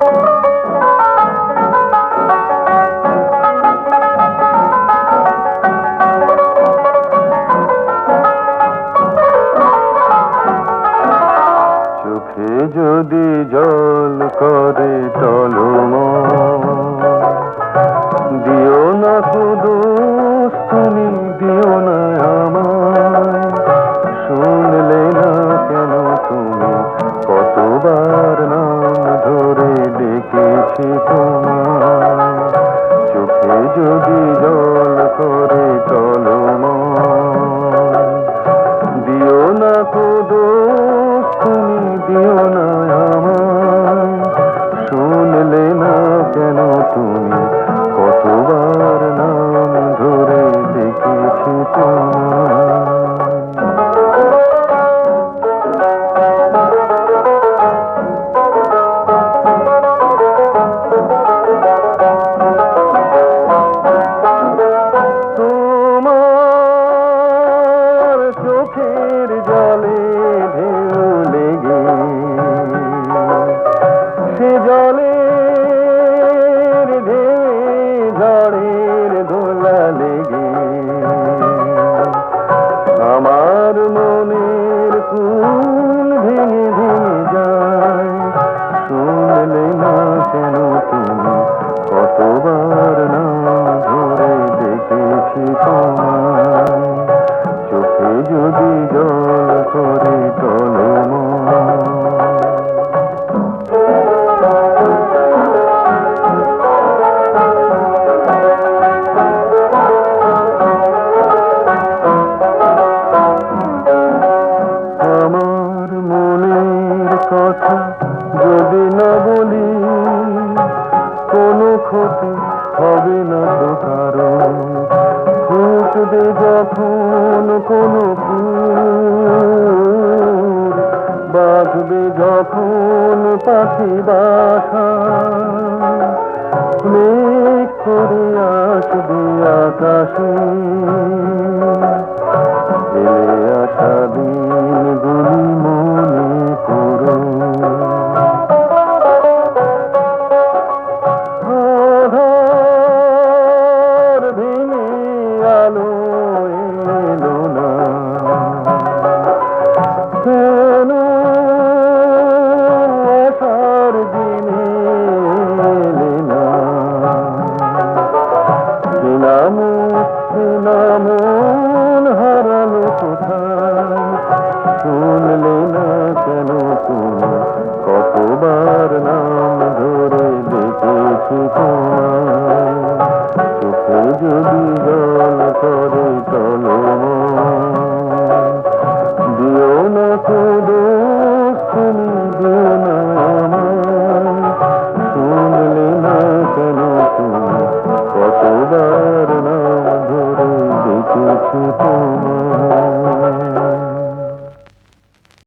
চোখে যদি জল করে টলম দিও না কুদোষ যদি জল করে টলম আমার মনের কুল ভেঙে ভেঙে যায়। শুনলে না কেন তুমি কতবার না ধরে দেখেছি তোমার চোখে যদি জল করে টলম কথা যদি না বলি, কোনো ক্ষতি হবে না তো কারণ। ফুটবে যখন কোনো ফুল বাঁধবে যখন পাখি বাসা। আলো এলো না।